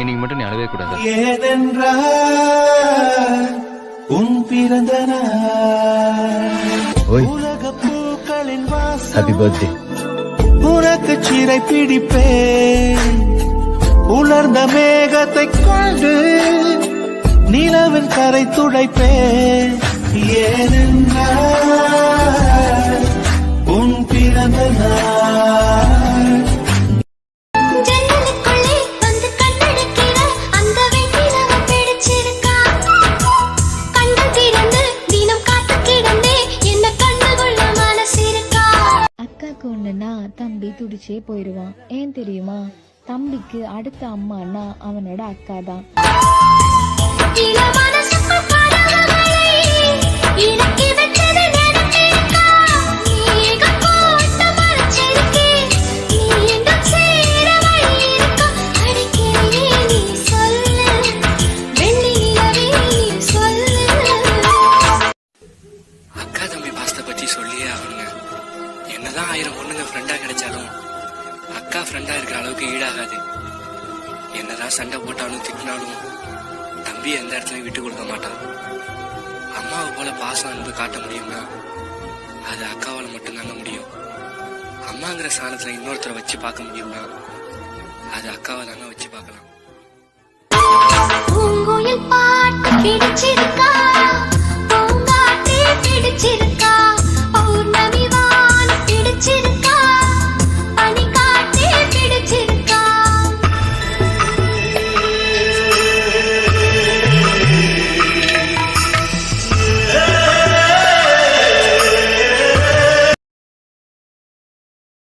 இன்னைக்கு மட்டும் நீ அழவே கூடாது. ஏனென்றால் உன் பிறந்த உலக பூக்களின் வாசம் ஹாப்பி பர்த்டே உனக்கு சிறை பிடிப்பேன். உலர்ந்த மேகத்தை கொண்டு நிலவின் கரை துடைப்பேன். ஏனென்றால் உன் பிறந்த நாள். அக்காக்கு ஒண்ணுன்னா தம்பி துடிச்சே போயிடுவான் ஏன் தெரியுமா? தம்பிக்கு அடுத்த அம்மான்னா அவனோட அக்கா தான் அக்கா தம்பி என்னதான் ஆயிரம் பொண்ணுங்க ஃப்ரெண்டா கிடைச்சாலும் அக்கா ஃப்ரெண்டா இருக்கிற அளவுக்கு ஈடாகாது. என்னதான் சண்டை போட்டாலும் திட்டினாலும் தம்பி எந்த இடத்துலயும் விட்டு கொடுக்க மாட்டான். அம்மாவை போல பாசம் அன்பு காட்ட முடியும்னா அது அக்காவால் மட்டும்தாங்க முடியும். அம்மாங்கிற சாணத்துல இன்னொருத்தரை வச்சு பார்க்க முடியும்னா அது அக்காவை தாங்க வச்சு பார்க்கலாம். பாட்டு பிடிச்சிருக்கு.